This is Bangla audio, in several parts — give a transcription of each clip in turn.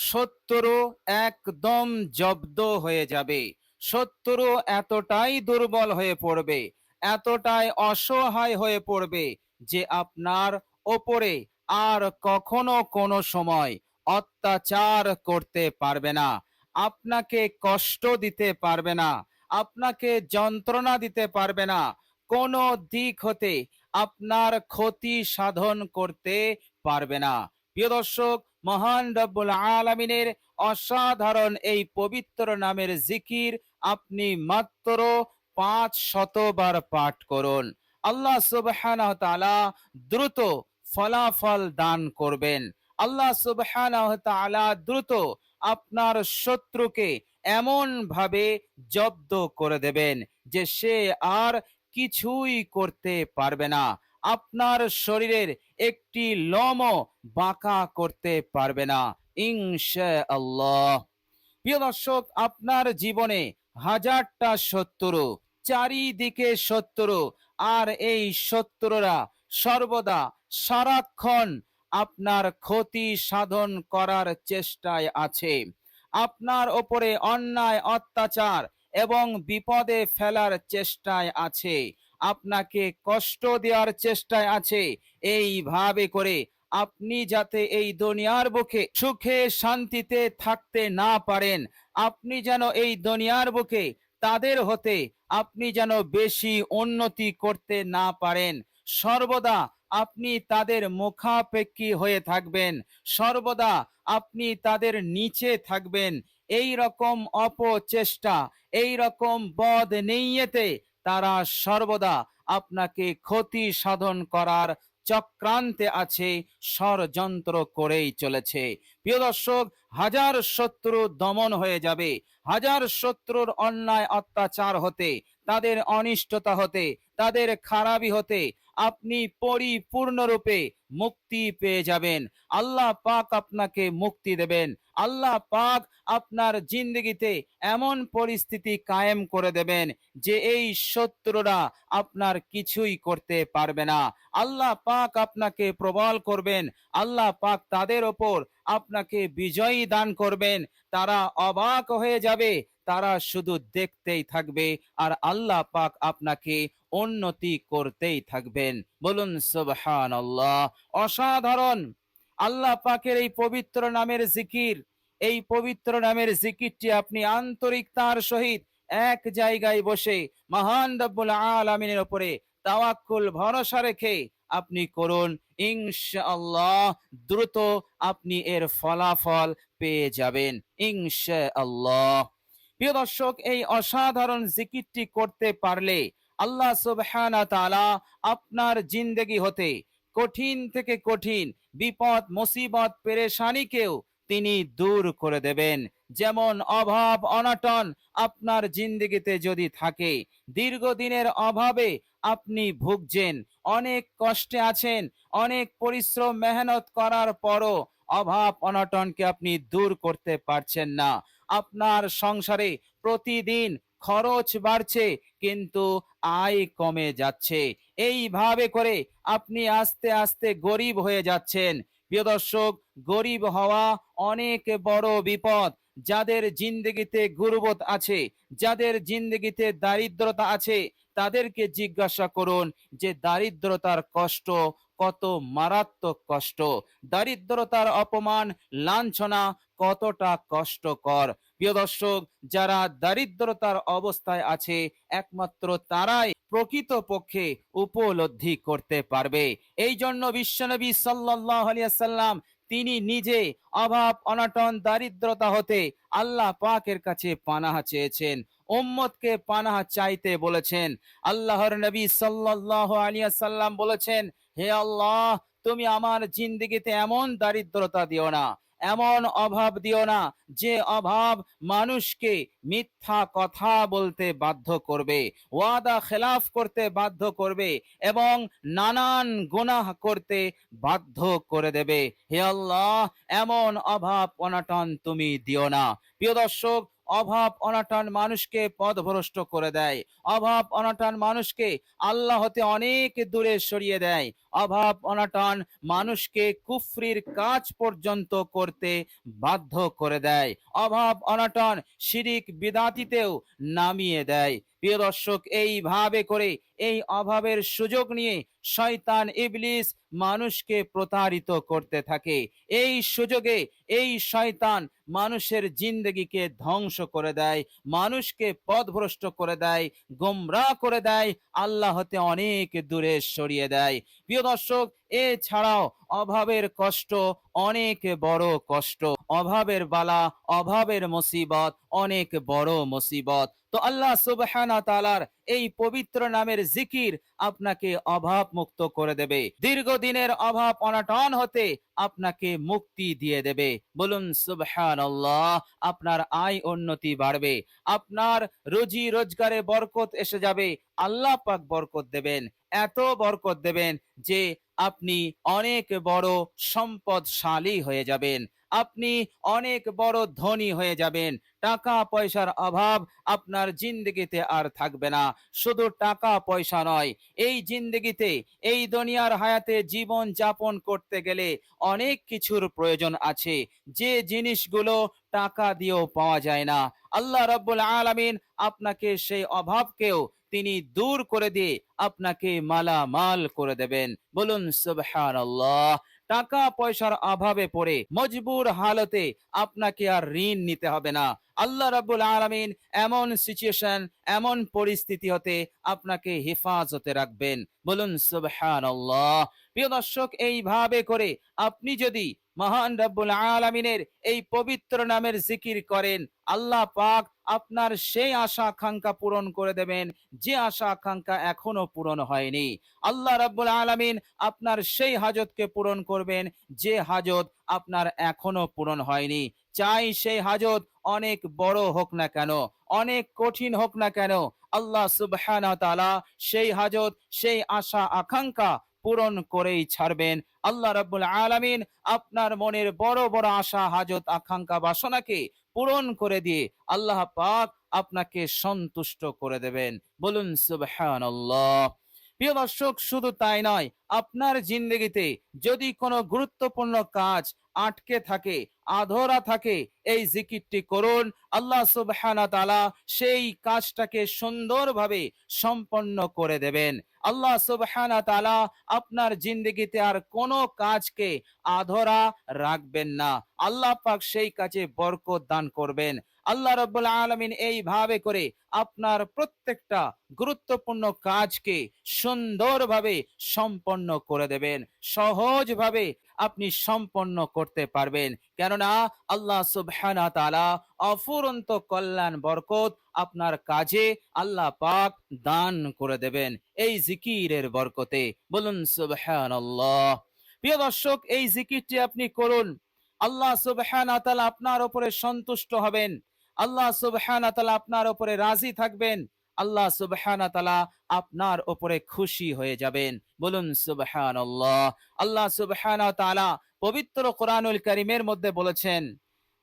শত্রু একদম জব্দ হয়ে যাবে। শত্রু এতটাই দুর্বল হয়ে পড়বে, এতটাই অসহায় হয়ে পড়বে যে আপনার ওপরে আর কখনো কোনো সময় অত্যাচার করতে পারবে না, আপনাকে কষ্ট দিতে পারবে না, আপনাকে যন্ত্রণা দিতে পারবে না। কোনো দিক হতে আপনার ক্ষতি সাধন করতে পারবে না। প্রিয় দর্শক, মহান রব্বুল আলমিনের অসাধারণ এই পবিত্র নামের জিকির আপনি মাত্র পাঁচ শতবার পাঠ করুন। আল্লাহ তাআলা দ্রুত ফলাফল দান করবেন। আল্লাহ তাআলা দ্রুত আপনার শত্রুকে এমন ভাবে জব্দ করে দেবেন যে সে আর কিছুই করতে পারবে না। আপনার শরীরের একটি লমও বাঁকা করতে পারবে না। ইনশা আল্লাহ প্রিয় দর্শক, আপনার জীবনে হাজারটা শত্রু, চারিদিকে শত্রু, আর এই শত্রুরা সর্বদা সারাক্ষণ আপনার ক্ষতি সাধন করার চেষ্টায় আছে। আপনার ওপরে অন্যায়, অত্যাচার এবং বিপদে ফেলার চেষ্টায় আছে। আপনাকে কষ্ট দেওয়ার চেষ্টায় আছে। এইভাবে করে আপনি যাতে এই দুনিয়ার বুকে সুখে শান্তিতে থাকতে না পারেন, আপনি যেন এই দুনিয়ার বুকে তাদের হতে আপনি যেন বেশি উন্নতি করতে না পারেন। সর্বদা আপনি তাদের মুখাপেক্ষী হয়ে থাকবেন। সর্বদা আপনি তাদের নিচে থাকবেন। এই রকম অপচেষ্টা, এই রকম বদ নেইয়েতে তারা সর্বদা আপনাকে ক্ষতি সাধন করার চক্রান্তে আছে, ষড়যন্ত্র করেই চলেছে। প্রিয় দর্শক, হাজার শত্রু দমন হয়ে যাবে। হাজার শত্রুর অন্যায় অত্যাচার হতে, তাদের অনিষ্টতা হতে, তাদের খারাপি হতে আপনি পরিপূর্ণরূপে মুক্তি পেয়ে যাবেন। আল্লাহ পাক আপনাকে মুক্তি দেবেন। আল্লাহ পাক আপনার জিন্দগিতে এমন পরিস্থিতি কায়েম করে দেবেন যে এই শত্রুরা আপনার কিছুই করতে পারবে না। আল্লাহ পাক আপনাকে প্রবল করবেন। আল্লাহ পাক তাদের ওপর আপনাকে বিজয়ী দান করবেন। তারা অবাক হয়ে যাবে তারা শুধু দেখতেই থাকবে আর আল্লাহ পাক আপনাকে উন্নতি করতেই থাকবেন। বলুন সুবহান আল্লাহ অসাধারণ! আল্লাহ পাকের এই পবিত্র নামের জিকির, এই পবিত্র নামের জিকিরটি আপনি আন্তরিকতার সহিত এক জায়গায় বসে মহান রব্বুল আলমিনের ওপরে তাওয়াক্কুল ভরসা রেখে আপনি করুন। ইনশাআল্লাহ দ্রুত আপনি এর ফলাফল পেয়ে যাবেন। ইনশাআল্লাহ। প্রিয় দর্শক, এই অসাধারণ জিকিরটি করতে পারলে আল্লাহ সুবহানা আপনার জিন্দেগি হতে কঠিন থেকে কঠিন বিপদ, মুসিবত, পেরেশানিকেও তিনি দূর করে দেবেন। যেমন অভাব, অনটন আপনার জিন্দেগিতে যদি থাকে, দীর্ঘদিনের অভাবে আপনি ভুগছেন, অনেক কষ্টে আছেন, অনেক পরিশ্রম, মেহনত করার পরও অভাব, অনটনকে আপনি দূর করতে পারছেন না। আপনার সংসারে প্রতিদিন খরচ বাড়ছে, কিন্তু আয় কমে যাচ্ছে। এইভাবে করে আপনি আস্তে আস্তে গরিব হয়ে যাচ্ছেন। প্রিয় দর্শক, গরিব হওয়া অনেক বড় বিপদ। যাদের জিন্দগিতে গুরুবত আছে, যাদের জিন্দগিতে দারিদ্রতা আছে, তাদেরকে জিজ্ঞাসা করুন যে দারিদ্রতার কষ্ট কত মারাত্মক কষ্ট। দারিদ্রতার অপমান, লাঞ্ছনা কতটা কষ্টকর। প্রিয় দর্শক, যারা দারিদ্রতার অবস্থায় আছে, একমাত্র তারাই প্রকৃত পক্ষে উপলব্ধি করতে পারবে। এই জন্য বিশ্বনবী সাল্লাহ আলিয়াল্লাম তিনি নিজে অভাব, অনাটন, দারিদ্রতা হতে আল্লাহ পাকের কাছে পানাহা চেয়েছেন। উম্মতকে পানাহা চাইতে বলেছেন। আল্লাহর নবী সাল্লাহ আলিয়া সাল্লাম বলেছেন, হে আল্লাহ, তুমি আমার জিন্দিগিতে এমন দারিদ্রতা দিও না, এমন অভাব দিও না, যে অভাব মানুষকে মিথ্যা কথা বলতে বাধ্য করবে, ওয়াদা খেলাফ করতে বাধ্য করবে এবং নানান গুনাহ করতে বাধ্য করে দেবে। হে আল্লাহ, এমন অভাব অনাটন তুমি দিও না। প্রিয় দর্শক অভাব অনাটন মানুষকে পথভ্রষ্ট করে দেয়। অভাব অনাটন মানুষকে আল্লাহ হতে অনেক দূরে সরিয়ে দেয়। অভাব অনাটন মানুষকে কুফরির কাজ পর্যন্ত করতে বাধ্য করে দেয়। অভাব অনাটন শিরিক বিদাতিতেও নামিয়ে দেয়। প্রিয় দর্শক, এইভাবে করে এই অভাবের সুযোগ নিয়ে শয়তান ইবলিস মানুষকে প্রতারিত করতে থাকে। এই সুযোগে এই শয়তান মানুষের জিন্দগিকে ধ্বংস করে দেয়, মানুষকে পথভ্রষ্ট করে দেয় গোমরা করে দেয় আল্লাহ হতে অনেক দূরে সরিয়ে দেয়। প্রিয় দর্শক এছাড়াও অভাবের কষ্ট অনেক বড় কষ্ট। অভাবের বালা, অভাবের মুসিবত অনেক বড় মুসিবত। তো আল্লাহ সুবহানা তাআলার এই পবিত্র নামের জিকির আপনাকে অভাব মুক্ত করে দেবে। দীর্ঘদিনের অভাব অনাটন হতে আপনাকে মুক্তি দিয়ে দেবে। বলুন, সুবহানাল্লাহ, আপনার আয় উন্নতি বাড়বে। আপনার রুজি রোজগারে বরকত এসে যাবে। আল্লাহ পাক বরকত দেবেন, এত বরকত দেবেন যে আপনি অনেক বড় সম্পদশালী হয়ে যাবেন। আপনি অনেক বড় ধনী হয়ে যাবেন। টাকা পয়সার অভাব আপনার জিন্দগিতে আর থাকবে না। শুধু টাকা পয়সা নয়, এই জিন্দগিতে, এই দুনিয়ার হায়াতে জীবন যাপন করতে গেলে অনেক কিছুর প্রয়োজন আছে। যে জিনিসগুলো টাকা দিয়েও পাওয়া যায় না। আল্লাহ রব্বুল আলামিন আপনাকে সেই অভাবকেও তিনি দূর করে দিয়ে আপনাকে মালামাল করে দেবেন। বলুন, সুবহানাল্লাহ। টাকা পয়সার অভাবে পড়ে মজবুর হালতে আপনাকে আর ঋণ নিতে হবে না। আল্লাহ রাবুল আলামিন এমন সিচুয়েশন এমন পরিস্থিতি হতে আপনাকে হেফাজতে রাখবেন। বলুন, সুবহানাল্লাহ। প্রিয় দর্শক, এইভাবে করে আপনি যদি মহান রব্বুল আলামিনের এই পবিত্র নামের জিকির করেন। আল্লাহ পাক আপনার সেই আশা আকাঙ্ক্ষা পূরণ করে দেবেন, যে আশা আকাঙ্ক্ষা এখনও পূরণ হয়নি। আল্লাহ রাব্বুল আলামিন আপনার সেই হাজতকে পূরণ করবেন, যে হাজত আপনার এখনও পূরণ হয়নি। চাই সেই হাজত অনেক বড় হোক না কেন, অনেক কঠিন হোক না কেন, আল্লাহ সুবহানাহু সেই হাজত, সেই আশা আকাঙ্ক্ষা পূরণ করেই ছাড়বেন। আল্লাহ রাব্বুল আলামিন আপনার মনের বড় বড় আশা, হাজত, আকাঙ্ক্ষা, বাসনাকে পূরণ করে দিয়ে আল্লাহ পাক আপনাকে সন্তুষ্ট করে দেবেন। বলুন, সুবহানাল্লাহ। প্রিয় দর্শক, শুধু তাই নয়, আপনার জিন্দগিতে যদি কোনো গুরুত্বপূর্ণ কাজ আটকে থাকে, আধরা থাকে, এই জিকিরটি করুন। আল্লাহ সুবহানা তাআলা সেই কাজটাকে সুন্দরভাবে সম্পন্ন করে দেবেন। আল্লাহ সুবহানাহু তাআলা আপনার জিন্দগিতে আর কোনো কাজকে আধরা রাখবেন না। আল্লাহ পাক সেই কাজে বরকত দান করবেন। আল্লাহ রাব্বুল আলামিন এইভাবে করে আপনার প্রত্যেকটা গুরুত্বপূর্ণ কাজকে সুন্দরভাবে সম্পন্ন করে দেবেন। সহজভাবে আপনি সম্পন্ন করতে পারবেন। কেননা আল্লাহ সুবহানা অফুরন্ত কল্যাণ, বরকত আপনার কাজে আল্লাহ পাক দান করে দেবেন এই জিকিরের বরকতে। বলুন সুবহানাল্লাহ। প্রিয় দর্শক, এই জিকিরটি আপনি করুন। আল্লাহ সুবহানা তাআলা আপনার উপরে সন্তুষ্ট হবেন। আল্লাহ সুবহানা তাআলা আপনার উপরে রাজি থাকবেন। আল্লাহ সুবহানা তাআলা আপনার ওপরে খুশি হয়ে যাবেন। বলুন সুবহানাল্লাহ। আল্লাহ সুবহানা তাআলা পবিত্র কোরআনুল করিমের মধ্যে বলেছেন,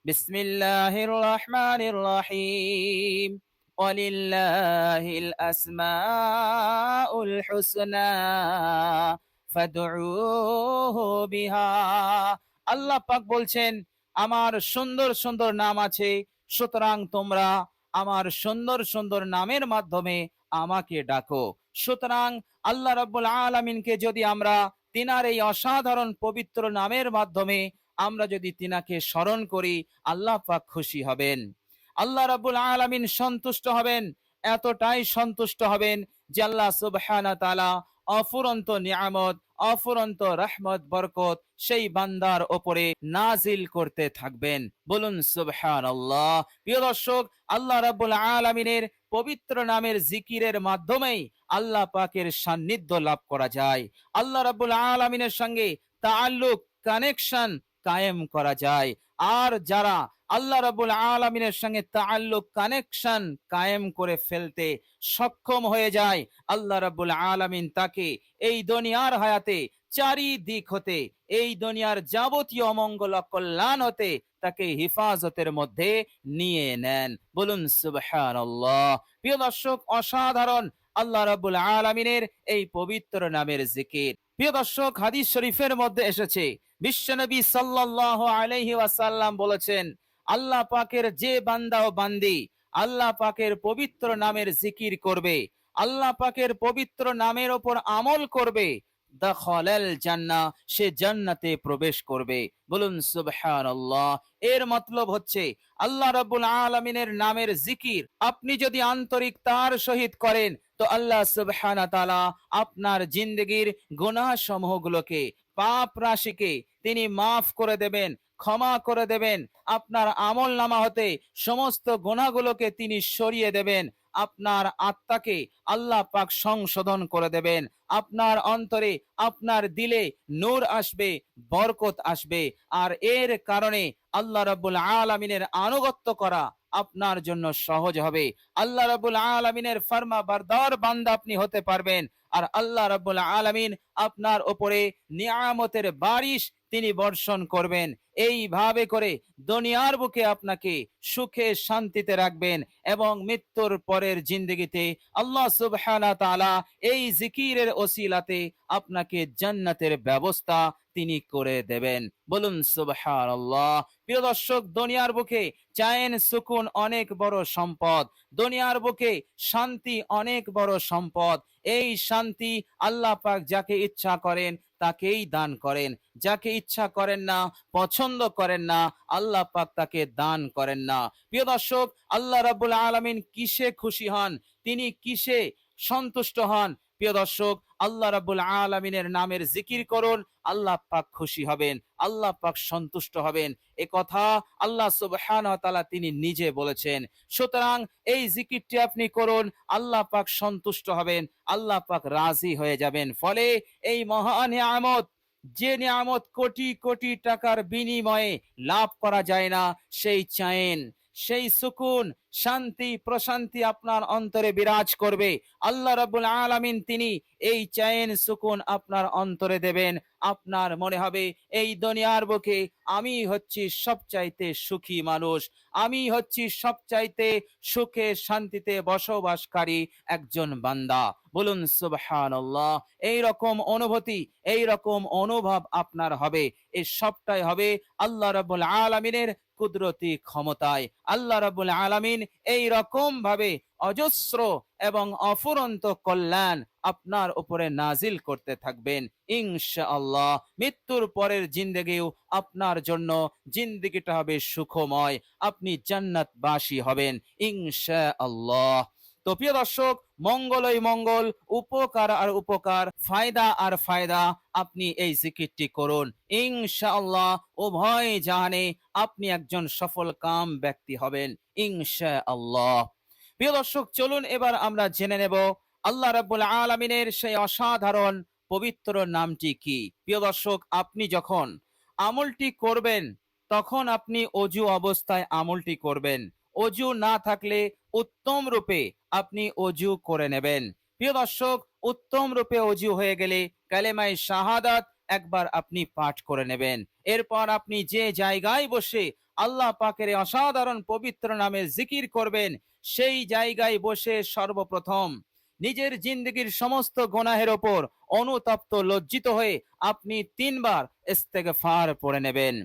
বিসমিল্লাহির রহমানির রহিম। ওয়ালিল্লাহিল আসমাউল হুসনা। ফাদউহু বিহা। আল্লাহ পাক বলছেন, আমার সুন্দর সুন্দর নাম আছে, সুতরাং তোমরা আমার সুন্দর সুন্দর নামের মাধ্যমে আমাকে ডাকো। সুতরাং আল্লাহ রাব্বুল আলামিনকে যদি আমরা তিনার এই অসাধারণ, পবিত্র নামের মাধ্যমে আমরা যদি তিনাকে স্মরণ করি, আল্লাহ পাক খুশি হবেন। আল্লাহ রাব্বুল আলামিন সন্তুষ্ট হবেন, এতটাই সন্তুষ্ট হবেন যে আল্লাহ সুবহানাহু তাআলা অফুরন্ত নিয়ামত অফুরন্ত রহমত, বরকত সেই বান্দার ওপরে নাজিল করতে থাকবেন। বলুন, সুবহানাল্লাহ। প্রিয় দর্শক, আল্লাহ রাব্বুল আলামিনের পবিত্র নামের জিকিরের মাধ্যমেই আল্লাহ পাকের সান্নিধ্য লাভ করা যায়। আল্লাহ রাব্বুল আলামিনের সঙ্গে তাআল্লুক, কানেকশন কায়েম করা যায়। আর যারা আল্লাহ রাব্বুল আলামিনের সঙ্গে তাআল্লুক, কানেকশন কায়েম করে ফেলতে সক্ষম হয়ে যায়। আল্লাহ রাব্বুল আলামিন তাকে এই দুনিয়ার হায়াতে চারিদিক হতে, এই দুনিয়ার যাবতীয় অমঙ্গল কল্যাণ হতে তাকে হিফাজতের মধ্যে নিয়ে নেন। বলুন, সুবহানাল্লাহ। প্রিয় দর্শক, অসাধারণ আল্লাহ রাব্বুল আলামিনের এই পবিত্র নামের জিকির। প্রিয় দর্শক, হাদিস শরীফের মধ্যে এসেছে, বিশ্বনবী সাল্লাল্লাহু আলাইহি ওয়াসাল্লাম বলেছেন আল্লাহ পাকের যে বান্দা ও বান্দি, আল্লাহ পাকের পবিত্র নামের জিকির করবে, আল্লাহ পাকের পবিত্র নামের ওপর আমল করবে জান্নাহ, সে জান্নাতে প্রবেশ করবে। বলুন এর মতলব হচ্ছে, আল্লাহ রাব্বুল আলামিনের নামের জিকির আপনি যদি আন্তরিক তার সহিত করেন তো আল্লাহ সুবহানা তাআলা আপনার জিন্দগির গুনাহ সমূহগুলোকে পাপ রাশিকে তিনি মাফ করে দেবেন, ক্ষমা করে দেবেন। আপনার আমল নামা হতে সমস্ত গুণাগুলোকে তিনি সরিয়ে দেবেন। আপনার আত্মাকে আল্লাহ পাক সংশোধন করে দেবেন। আপনার অন্তরে আপনার দিলে নূর আসবে, বরকত আসবে। আর এর কারণে আল্লাহ রাব্বুল আলামিনের আনুগত্য করা আপনার জন্য সহজ হবে। আল্লাহ রাব্বুল আলামিনের ফরমা বারদার বান্দা আপনি হতে পারবেন। আর আল্লাহ রাব্বুল আলামিন আপনার উপরে নিয়ামতের বারিশ তিনি বর্ষণ করবেন। এইভাবে করে দুনিয়ার বুকে আপনাকে সুখে শান্তিতে রাখবেন এবং মৃত্যুর পরের জিন্দগিতে আল্লাহ সুবহানা তাআলা এই জিকিরের ওসিলাতে আপনাকে জান্নাতের ব্যবস্থা তিনি করে দেবেন। বলুন, সুবহানাল্লাহ। প্রিয় দর্শক, দুনিয়ার বুকে চায়েন সুকুন অনেক বড় সম্পদ। দুনিয়ার বুকে শান্তি অনেক বড় সম্পদ। এই শান্তি আল্লাহ পাক যাকে ইচ্ছা করেন, তাকেই দান করেন। যাকে ইচ্ছা করেন না, পছন্দ করেন না, আল্লাহ পাক তাকে দান করেন না। প্রিয় দর্শক, আল্লাহ রাব্বুল আলামিন কিসে খুশি হন? তিনি কিসে সন্তুষ্ট হন? প্রিয় দর্শক, আল্লাহ রাব্বুল আলামিনের নামের জিকির করুন, আল্লাহ পাক খুশি হবেন, আল্লাহ পাক সন্তুষ্ট হবেন। এ কথা আল্লাহ সুবহানাহু ওয়া তিনি নিজে বলেছেন। সুতরাং এই জিকিরটি আপনি করুন, আল্লাহ পাক সন্তুষ্ট হবেন, আল্লাহ পাক রাজি হয়ে যাবেন। ফলে এই মহান নিয়ামত, যে নিয়ামত কোটি কোটি টাকার বিনিময়ে লাভ করা যায় না, সেই চাইন সেই সুকুন শান্তি, প্রশান্তি আপনার অন্তরে বিরাজ করবে। আল্লাহ রাব্বুল আলামিন তিনি এই চাইন সুকুন আপনার অন্তরে দেবেন। আপনার মনে হবে, এই দুনিয়ার বুকে আমি হচ্ছি সবচাইতে সুখী মানুষ। আমি হচ্ছি সবচাইতে সুখে শান্তিতে বসবাসকারী একজন বান্দা। বলুন, সুবহানাল্লাহ। এই রকম অনুভূতি, এই রকম অনুভব আপনার হবে। এই সবটাই হবে আল্লাহ রাব্বুল আলামিনের কুদরতি ক্ষমতায় আল্লাহ রাবুল আলামিন এই রকম ভাবে অজস্র এবং অফুরন্ত কল্যাণ আপনার উপরে নাজিল করতে থাকবেন। ইনশাআল্লাহ মৃত্যুর পরের জিন্দগিও আপনার জন্য জিন্দগিটা হবে সুখময়। আপনি জান্নাতবাসী হবেন। ইনশাআল্লাহ। তো প্রিয় দর্শক, মঙ্গলই মঙ্গল, উপকার আর উপকার, ফায়দা আর ফায়দা, আপনি এই জিকিরটি করুন। ইনশাআল্লাহ, উভয় জাহানে আপনি একজন সফল, কাম ব্যক্তি হবেন। ইনশাআল্লাহ। প্রিয় দর্শক, চলুন এবার আমরা জেনে নেব, আল্লাহ রাব্বুল আলামিনের সেই অসাধারণ, পবিত্র নামটি কি? প্রিয় দর্শক, আপনি যখন আমলটি করবেন, তখন আপনি অজু অবস্থায় আমলটি করবেন। অজু না থাকলে উত্তম রূপে আপনি অজু করে নেবেন। প্রিয় দর্শক, উত্তম রূপে অজু হয়ে গেলে কালেমাই শাহাদাত একবার আপনি পাঠ করে নেবেন। এরপর আপনি যে জায়গায় বসে আল্লাহ পাকের অসাধারণ পবিত্র নামে জিকির করবেন, সেই জায়গায় বসে সর্বপ্রথম নিজের জিন্দগির সমস্ত গোনাহের ওপর অনুতপ্ত লজ্জিত হয়ে আপনি তিনবার ইস্তেগফার পড়ে নেবেন।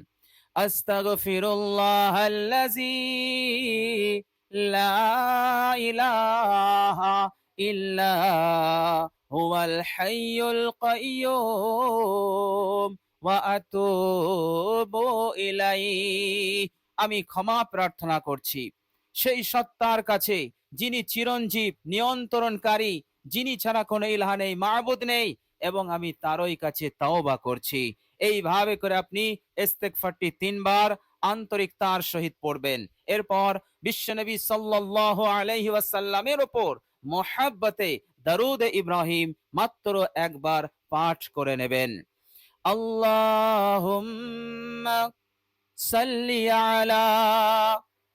হুয়াল হাইয়ুল কাইয়্যুম ওয়া আতুবু ইলাইহি। আমি ক্ষমা প্রার্থনা করছি। সেই সত্তার কাছে যিনি চিরঞ্জীব, নিয়ন্ত্রণকারী, যিনি ছাড়া কোনো ইলাহা নেই মাহবুদ নেই, এবং আমি তারই কাছে তাওবা করছি। এইভাবে করে আপনি ইস্তেগফারটি তিনবার আন্তরিকতার সহিত পড়বেন এরপর বিশ্বনবী সাল্লাল্লাহু আলাইহি ওয়াসাল্লামের উপর মোহাব্বতে দারুদ ইব্রাহিম মাত্র একবার পাঠ করে নেবেন আল্লাহুম্মা সাল্লি আলা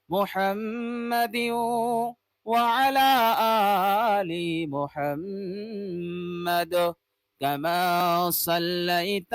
মুহাম্মাদ ওয়া আলা আলি মুহাম্মাদ كما صليت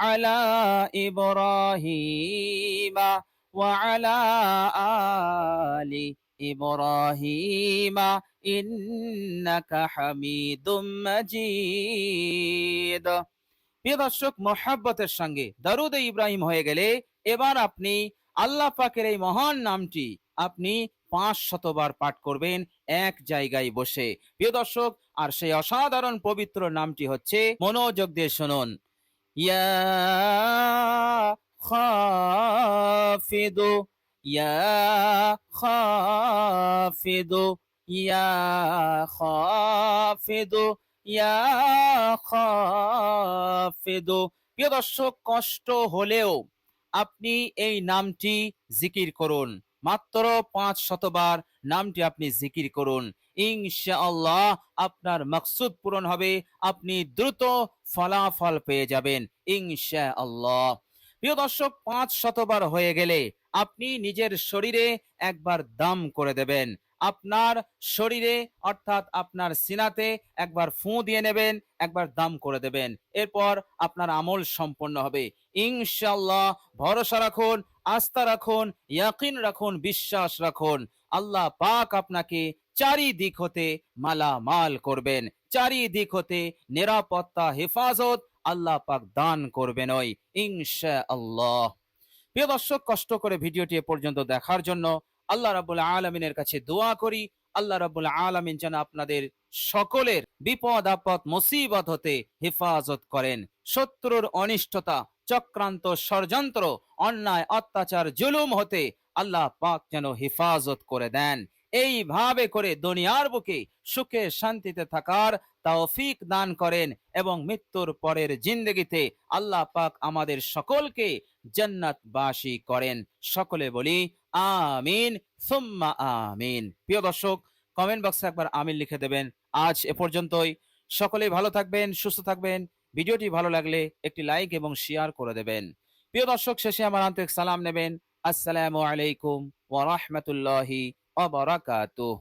على إبراهيم وعلى آل إبراهيم إنك حميد مجيد প্রিয় দর্শক মোহাব্বতের সঙ্গে দারুদ ইব্রাহিম হয়ে গেলে এবার আপনি আল্লাহ পাকের এই মহান নামটি আপনি পাঁচ শতবার পাঠ করবেন এক জায়গায় বসে প্রিয় দর্শক আর সেই অসাধারণ পবিত্র নামটি হচ্ছে মনোযোগ দিয়ে শুনুন ইয়া খাফিদু ইয়া খাফিদু ইয়া খাফিদু ইয়া খাফিদু। প্রিয় দর্শক, কষ্ট হলেও আপনি এই নামটি জিকির করুন। মাত্র পাঁচ শতবার নামটি আপনি জিকির করুন। ইনশাআল্লাহ আপনার মকসুদ পূরণ হবে, আপনি দ্রুত ফলাফল পেয়ে যাবেন, ইনশাআল্লাহ। প্রিয় দর্শক, পাঁচ শতবার হয়ে গেলে আপনি নিজের শরীরে একবার দাম করে দেবেন। আপনার শরীরে, অর্থাৎ আপনার সিনাতে একবার ফু দিয়ে নেবেন, একবার দাম করে দেবেন। এরপর আপনার আমল সম্পন্ন হবে। ইনশাল্লাহ ভরসা রাখুন, আস্থা রাখুন, ইয়াকিন রাখুন, বিশ্বাস রাখুন। আল্লাহ পাক আপনাকে চারিদিক হতে মালামাল করবেন, চারিদিক হতে নিরাপত্তা, হেফাজত আল্লাহ পাক দান করবেন ওই ইনশা আল্লাহ প্রিয় দর্শক, কষ্ট করে ভিডিওটি এ পর্যন্ত দেখার জন্য আল্লাহ রাবুল আলমিনের কাছে দোয়া করি। আল্লাহ রাবুল আলমিন যেন আপনাদের সকলের বিপদ, আপদ, মুসিবত হতে হেফাজত করেন। শত্রুর অনিষ্টতা, চক্রান্ত, ষড়যন্ত্র, অন্যায়, অত্যাচার, জুলুম হতে আল্লাহ পাক যেন হেফাজত করে দেন। এইভাবে করে দুনিয়ার বুকে সুখে শান্তিতে থাকার তৌফিক দান করেন এবং মৃত্যুর পরের জিন্দগিতে আল্লাহ পাক আমাদের সকলকে জান্নাতবাসী করেন। সকলে বলি, আমিন, সুম্মা আমিন। প্রিয় দর্শক কমেন্ট বক্সে একবার আমিন লিখে দেবেন। আজ এ পর্যন্তই। সকলেই ভালো থাকবেন, সুস্থ থাকবেন। ভিডিওটি ভালো লাগলে একটি লাইক এবং শেয়ার করে দেবেন। প্রিয় দর্শক, শেষে আমার আন্তরিক সালাম নেবেন। আসসালামু আলাইকুম ওয়া রাহমাতুল্লাহি ওয়া বারাকাতুহু